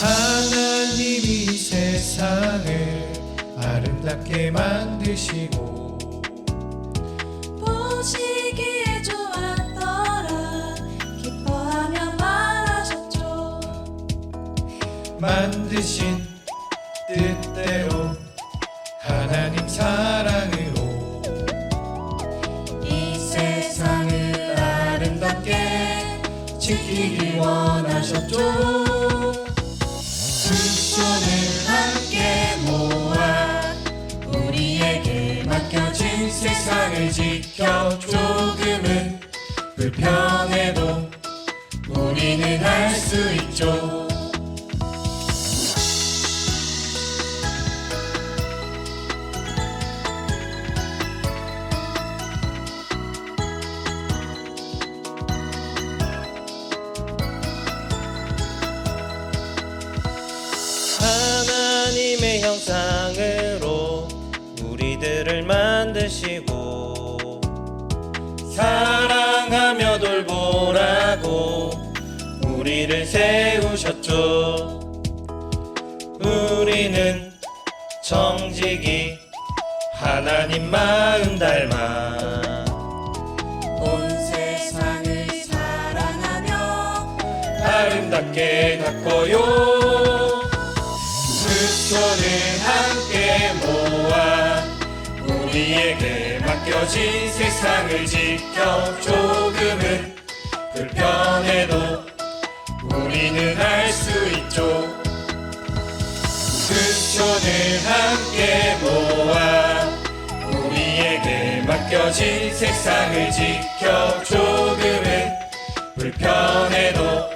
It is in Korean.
하나님이 세상을 아름답게 만드시고 보시기에 좋았더라. 기뻐하며 말하셨죠. 만드신 뜻대로 하나님 사랑으로 이 세상을 아름답게 지키기 원하셨죠 조금은 불편해도 우리는 할 수 있죠. 하나님의 형상으로 우리들을 만드시고 사랑하며 돌보라고 우리를 세우셨죠. 우리는 정직이 하나님 마음 닮아 온 세상을 사랑하며 아름답게 가꿔요. 두 손을 함께 모아 우리에게 맡겨진 세상을 지켜 조금은 불편해도 우리는 할수 있죠. 두 손을 함께 모아 우리에게 맡겨진 세상을 지켜 조금은 불편해도